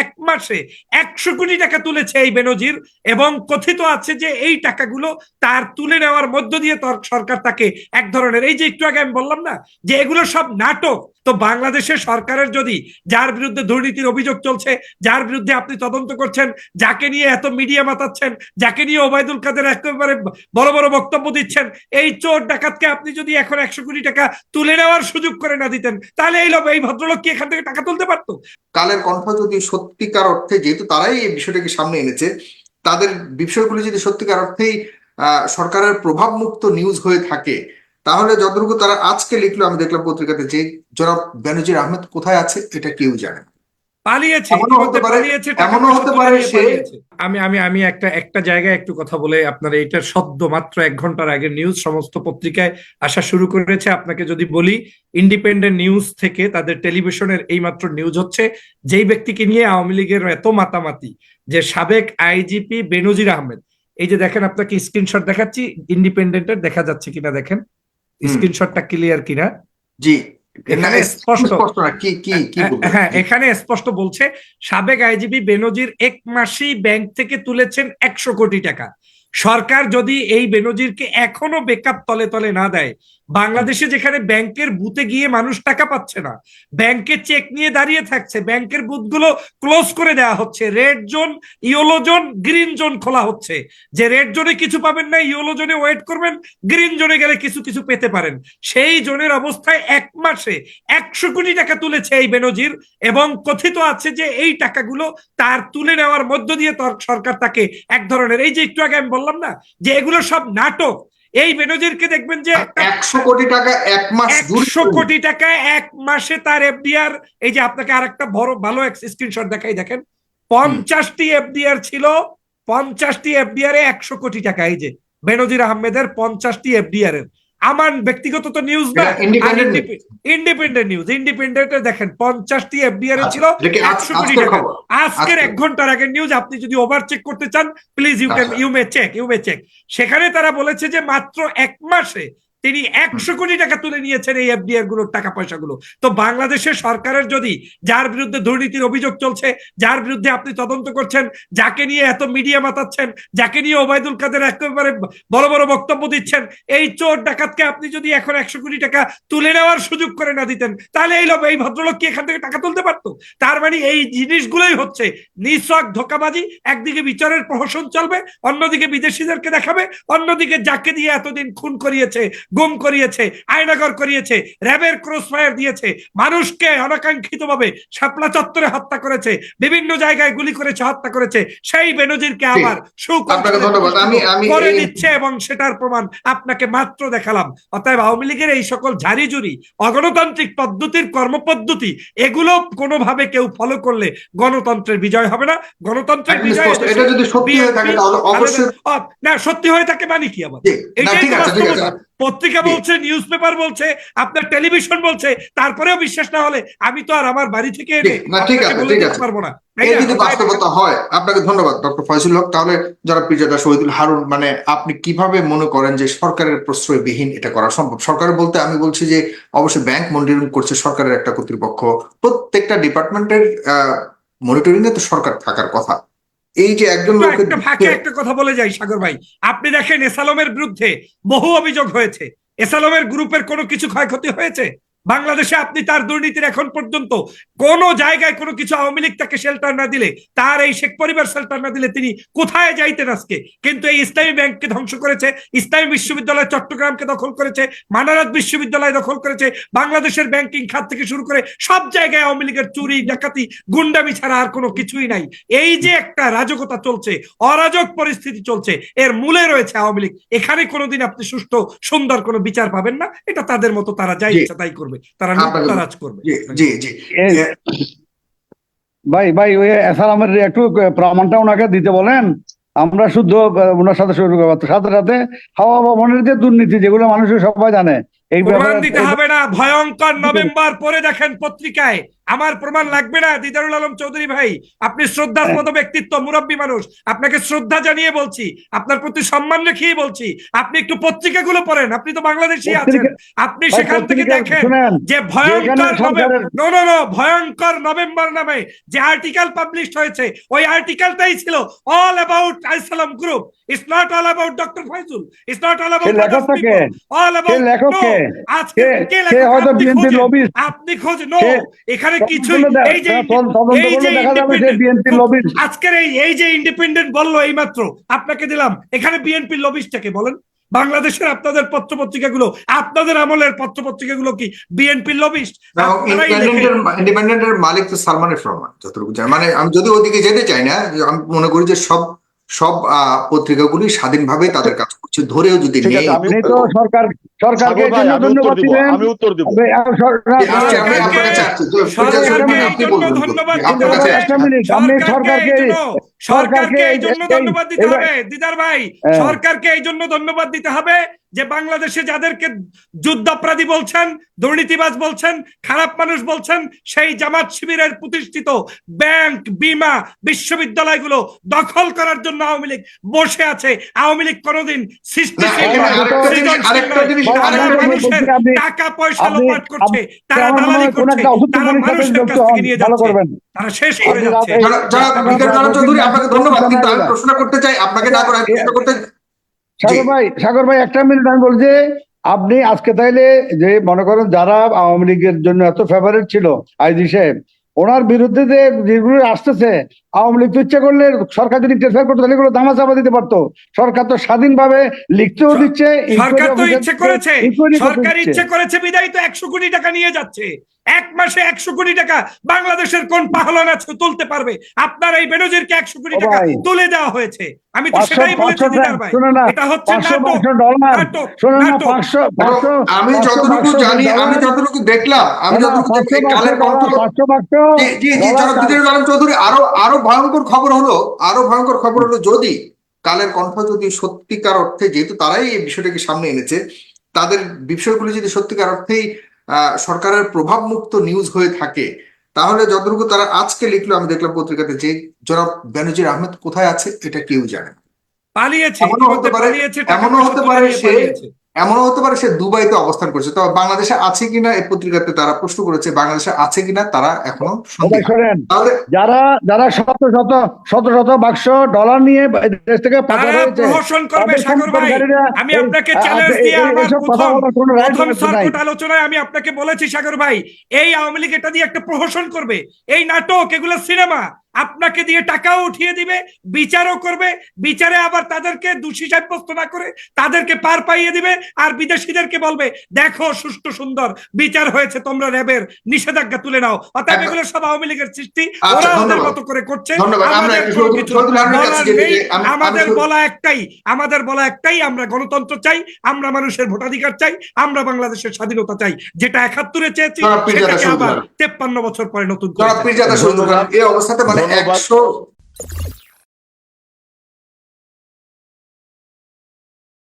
এক মাসে একশো কোটি টাকা তুলেছে এই বেনজির এবং কথিত আছে যে এই টাকাগুলো তার তুলে নেওয়ার মধ্য দিয়ে সরকার তাকে এক ধরনের, এই যে একটু আগে আমি বললাম না, যে এগুলো সব নাটক তো বাংলাদেশের সরকারের যদি যার বিরুদ্ধে দুর্নীতির অভিযোগ চলছে, যার বিরুদ্ধে আপনি তদন্ত করছেন, যাকে নিয়ে এত মিডিয়া মাতাচ্ছেন, যাকে নিয়ে ওবায়দুল কাদের একেবারে বড় বড় বক্তব্য দিচ্ছেন, এই চোর ডাকাতকে আপনি যদি এখন একশো কোটি টাকা তুলে নেওয়ার সুযোগ করে না দিতেন, তাহলে এই লোক এই ভদ্রলোক কি এখান থেকে টাকা তুলতে পারতো? কালের কণ্ঠ যদি সত্যিকার অর্থে, যেহেতু তারাই এই বিষয়টাকে সামনে এনেছে, তাদের বিষয়গুলো যদি সত্যিকার অর্থেই সরকারের প্রভাব মুক্ত নিউজ হয়ে থাকে তাহলে যতটুকু তারা আজকে লিখলো আমি দেখলাম পত্রিকাতে যে জনাব বেনজির আহমেদ কোথায় আছে এটা কেউ জানে না। পালিয়েছে এমনও হতে পারে- সে- আমি আমি আমি একটা একটা জায়গায় একটু কথা বলে আপনার এইটার সদ্য মাত্র এক ঘণ্টার আগে নিউজ সমস্ত পত্রিকায় আসা শুরু করেছে আপনাকে যদি বলি ইন্ডিপেন্ডেন্ট নিউজ থেকে তাদের টেলিভিশনের এই মাত্র নিউজ হচ্ছে যেই ব্যক্তিকে নিয়ে আওয়ামী লীগের এত মাতামাতি যে সাবেক আইজিপি বেনজির আহমেদ এই যে দেখেন আপনাকে স্ক্রিনশট দেখাচ্ছি ইন্ডিপেন্ডেন্টের দেখা যাচ্ছে কিনা দেখেন। স্ক্রিনশটটা ক্লিয়ার কিনা? জি এখানে না, স্পষ্ট। কি কি কি হ্যাঁ এখানে স্পষ্ট বলছে সাবেক আইজিবি বেনজির এক মাসেই ব্যাংক থেকে তুলেছেন একশো কোটি টাকা। সরকার যদি এই বেনজিরকে এখনও বেকআপ তলে তলে না দেয়, বাংলাদেশে যেখানে ব্যাংকের বুথে গিয়ে মানুষ টাকা পাচ্ছে না, ব্যাংকে চেক নিয়ে দাঁড়িয়ে থাকছে, ব্যাংকের বুথগুলো ক্লোজ করে দেওয়া হচ্ছে red zone yellow zone green zone খোলা হচ্ছে। যে রেড জোনে কিছু পাবেন না ইয়েলো জোনে ওয়েট করবেন গ্রিন জোনে গেলে কিছু কিছু পেতে পারেন। সেই জোনের অবস্থায় এক মাসে একশো কোটি টাকা তুলেছে এই বেনজির এবং কথিত আছে যে এই টাকাগুলো তার তুলে নেওয়ার মধ্য দিয়ে সরকার তাকে এক ধরনের এই যে একটু আগে আমি বললাম না? যে এগুলো সব নাটক। এই বেনজিরকে দেখবেন যে একশো কোটি টাকা এক মাস দুশো একশো কোটি টাকা এক মাসে তার এফডিআর এই যে আপনাকে আরেকটা বড় ভালো স্ক্রিনশট দেখাই দেখেন। পঞ্চাশটি এফডিআর ছিল পঞ্চাশটি এফডিআর এ একশো কোটি টাকা এই যে। বেনজির আহমেদের পঞ্চাশটি এফডিআর এর আমার ব্যক্তিগত তো নিউজ না ইন্ডিপেন্ডেন্ট নিউজ ইন্ডিপেন্ডেন্টে দেখেন পঞ্চাশটি এফডিআর আচ্ছা, ছিল একশো কোটি আজকের টাকা আজকের। এক ঘণ্টার আগে নিউজ আপনি যদি ওভার চেক করতে চান please you can. You may check you may check সেখানে তারা বলেছে যে মাত্র এক মাসে তিনি একশো কোটি টাকা তুলে নিয়েছেন এই এফডিআরগুলোর টাকা পয়সাগুলো। তো বাংলাদেশের সরকারের যদি, যার বিরুদ্ধে দুর্নীতির অভিযোগ চলছে, যার বিরুদ্ধে আপনি তদন্ত করছেন, যাকে নিয়ে এত মিডিয়া মাতাচ্ছেন, যাকে নিয়ে ওবায়দুল কাদের একেবারে বড় বড় বক্তব্য দিচ্ছেন, এই চোর ডাকাতকে আপনি যদি এখন একশো কোটি টাকা তুলে নেওয়ার সুযোগ করে না দিতেন, তাহলে এই লোক, এই ভদ্রলোক কি এখান থেকে টাকা তুলতে পারতো? তার মানে এই জিনিসগুলোই হচ্ছে নিঃসক ধোকাবাজি, একদিকে বিচারের প্রহসন চলবে, অন্যদিকে বিদেশিদেরকে দেখাবে, অন্যদিকে যাকে দিয়ে এতদিন খুন করিয়েছে গুম করিয়েছে আয়নাগর করিয়েছে র্যাবের ক্রস ফায়ার দিয়েছে মানুষকে অনাকাঙ্ক্ষিত ভাবে শাপলা চত্বরে হত্যা করেছে বিভিন্ন জায়গায় গুলি করেছে হত্যা করেছে সেই বেনজিরকে আবার করে দিচ্ছে এবং সেটার প্রমাণ আপনাকে মাত্র দেখালাম। অতএব আওয়ামী লীগের এই সকল ঝাড়িঝুরি অগণতান্ত্রিক পদ্ধতির কর্মপদ্ধতি এগুলো কোনোভাবে কেউ ফলো করলে গণতন্ত্রের বিজয় হবে না। গণতন্ত্রের বিজয় হয়ে না সত্যি হয়ে থাকে মানে কি আবার? এটাই পত্রিকা বলছে নিউজ পেপার বলছে আপনার টেলিভিশন বলছে তারপরেও বিশ্বাস না হলে আমি তো আর আমার বাড়ি থেকে এনে ঠিক আপনাকে আছে, ঠিক আছে। পারব না না? যদি বাস্তবতা হয় আপনাকে ধন্যবাদ ডক্টর ফয়সুল হক। তাহলে যারা পিজাদা শহীদুল হারুন মানে আপনি কীভাবে মনে করেন যে সরকারের প্রশ্রয়বিহীন এটা করা সম্ভব? সরকার বলতে আমি বলছি যে অবশ্যই ব্যাংক মনিটরিং করছে সরকারের একটা কর্তৃপক্ষ। প্রত্যেকটা ডিপার্টমেন্টের মনিটরিং এ তো সরকার থাকার কথা। এই যে একজন একটা ফাঁকে একটা কথা বলে যাই সাগর ভাই। আপনি দেখেন এসালমের বিরুদ্ধে বহু অভিযোগ হয়েছে। এসালমের গ্রুপের কোনো কিছু ক্ষয়ক্ষতি হয়েছে? বাংলাদেশে আপনি তার দুর্নীতির এখন পর্যন্ত কোন জায়গায় কোনো কিছু আওয়ামী লীগ তাকে শেল্টার না দিলে তার এই শেখ পরিবার শেল্টার না দিলে তিনি কোথায় যাইতেন আজকে? কিন্তু এই ইসলামী ব্যাংককে ধ্বংস করেছে ইসলামী বিশ্ববিদ্যালয় চট্টগ্রামকে দখল করেছে মানারাত বিশ্ববিদ্যালয় দখল করেছে বাংলাদেশের ব্যাংকিং খাত থেকে শুরু করে সব জায়গায় আওয়ামী লীগের চুরি ডাকাতি গুন্ডামি ছাড়া আর কোনো কিছুই নাই। এই যে একটা রাজকতা চলছে অরাজক পরিস্থিতি চলছে এর মূলে রয়েছে আওয়ামী লীগ। এখানে কোনোদিন আপনি সুষ্ঠু সুন্দর কোনো বিচার পাবেন না এটা তাদের মতো তারা যাই ইচ্ছা তাই করবে। তারা কাজ করবে। জি জি ভাই ভাই ওই এসালামের একটু প্রমাণটা ওনাকে দিতে বলেন। আমরা শুদ্ধ ওনার সাথে শুরু করব সাথে সাথে হাওয়া ভবনের যে দুর্নীতি যেগুলো মানুষের সবাই জানে এই দিতে হবে না। ভয়ঙ্কর নভেম্বর পরে দেখেন পত্রিকায় আমার প্রমাণ লাগবে না দিদারুল আলম চৌধুরী ভাই। আপনি শ্রদ্ধাস্পদ ব্যক্তিত্ব মুরব্বী মানুষ। আপনাকে শ্রদ্ধা জানিয়ে বলছি আপনার প্রতি সম্মান রেখেই বলছি আপনি একটু পত্রিকাগুলো পড়েন আপনি তো বাংলাদেশি আছেন। আপনি সেখান থেকে দেখেন যে ভয়ঙ্কর নো নো নো ভয়ঙ্কর নভেম্বর নামে যে আর্টিকেল পাবলিশ হয়েছে ওই আর্টিকেলটাই ছিল all about আইসালাম group it's not all about doctor Faizul it's not all about all about আজকে। আপনি খোঁজ নো এখানে তদন্ত কিছুই এই যে তদন্ত এই যে। আজকের এই এই যে ইন্ডিপেন্ডেন্ট বলল এইমাত্র আপনাকে দিলাম। এখানে বিএনপির লবিস্টটাকে বলেন। বাংলাদেশের আপনাদের পত্র পত্রিকাগুলো আপনাদের আমলের পত্র পত্রিকাগুলো কি বিএনপির লবিস্ট ইন্ডিপেন্ডেন্টের মালিক তো সালমান এফ রহমান যতটুকু জানি। মানে আমি যদি ওদিকে যেতে চাই না আমি মনে করি যে সব সব আহ, পত্রিকাগুলি স্বাধীনভাবে তাদের কাজ করছে ধরেও যদি আপনি তো সরকার সরকারকে এই জন্য ধন্যবাদ আমি উত্তর দিব। সরকারকে এই জন্য ধন্যবাদ দিতে হবে। দিদার ভাই হ্যাঁ। সরকারকে এই জন্য ধন্যবাদ দিতে হবে। যে বাংলাদেশে যাদেরকে যুদ্ধাপরাধী বলছেন দুর্নীতিবাজ বলছেন খারাপ মানুষ বলছেন সেই জামাত শিবিরের প্রতিষ্ঠিত ব্যাংক বিমা বিশ্ববিদ্যালয়গুলো দখল করার জন্য আওয়ামী লীগ বসে আছে। আওয়ামী লীগ কোনোদিন টাকা পয়সা লোপাট করছে তারা দালালি করছে তারা মানুষের কাছ থেকে নিয়ে যাচ্ছে। তারা শেষ করে যাচ্ছে। ধন্যবাদ কিন্তু আমি প্রশ্ন করতে চাই আপনাকে না করে প্রশ্ন করতে সাগর ভাই সাগর ভাই একটা মিনিট আমি বলছি আপনি আজকে তাইলে যে মনে করেন যারা আওয়ামী লীগের জন্য এত ফেভারিট ছিল আইজি সাহেব ওনার বিরুদ্ধে যে যেগুলো আসতেছে আওয়ামী লীগ তো ইচ্ছে করলে সরকার যদি ইন্টারফেয়ার করতো তাহলে এগুলো দামা চাপা দিতে পারতো। সরকার তো স্বাধীনভাবে লিখতেও দিচ্ছে সরকার তো ইচ্ছে করেছে সরকার ইচ্ছে করেছে বিদায় তো একশো কোটি টাকা নিয়ে যাচ্ছে। এক মাসে একশো কোটি টাকা বাংলাদেশের কোন পাহলান আছে তুলতে পারবে? আপনার এই বেনজিরকে একশো কোটি টাকা তুলে দেওয়া হয়েছে। আমি তো সেটাই বলেছি পাঁচশো ভাই। না এটা হচ্ছে আমি যতটুকু জানি আমি যতটুকু দেখলাম আমি যতটুকু কালের কণ্ঠ জি জি চৌধুরী আরও আরও ভয়ঙ্কর খবর হলো আরও ভয়ঙ্কর খবর হলো যদি কালের কণ্ঠ যদি সত্যিকার অর্থে যেহেতু তারাই এই বিষয়টাকে সামনে এনেছে তাদের বিষয়গুলি যদি সত্যিকার অর্থেই আহ, সরকারের প্রভাব মুক্ত নিউজ হয়ে থাকে তাহলে যতটুকু তারা আজকে লিখলো আমি দেখলাম পত্রিকাতে যে জনাব বেনজির আহমেদ কোথায় আছে এটা কেউ জানে না। পালিয়েছে এমনও হতে পারে- এমনও হতে পারে সে-। এমনও হতে পারে সে দুবাইতে অবস্থান করছে। তবে বাংলাদেশে আছে কিনা এই পত্রিকাতে তারা প্রশ্ন করেছে বাংলাদেশে আছে কিনা তারা এখনও তাহলে যারা যারা শত শত শত শত বাক্স ডলার নিয়ে দেশ থেকে প্রহসন করবে সাগর ভাই। আমি আপনাকে চ্যালেঞ্জ দিয়ে আমার প্রথম প্রথম। সার্কিট আলোচনায় আমি আপনাকে বলেছি সাগর ভাই এই আওয়ামী লীগ এটা দিয়ে একটা প্রহসন করবে। এই নাটক এগুলো সিনেমা আপনাকে দিয়ে টাকাও উঠিয়ে দিবে বিচারও করবে বিচারে আবার তাদেরকে দোষী সাব্যস্ত না করে তাদেরকে পার পাইয়ে দিবে আর বিদেশিদেরকে বলবে দেখো সুষ্ঠু সুন্দর বিচার হয়েছে তোমরা র্যাবের নিষেধাজ্ঞা তুলে নাও। অতএব এগুলো সব আওয়ামী লীগের সৃষ্টি আচ্ছা, ওরা ওদের মতো করে করছে। আমাদের বলা একটাই আমাদের বলা একটাই আমরা গণতন্ত্র চাই আমরা মানুষের ভোটাধিকার চাই আমরা বাংলাদেশের স্বাধীনতা চাই। যেটা একাত্তরে চেয়েছি সেটাকে আবার তেপ্পান্ন বছর পরে নতুন এই অবস্থাতে মানে ধন্যবাদ। একশো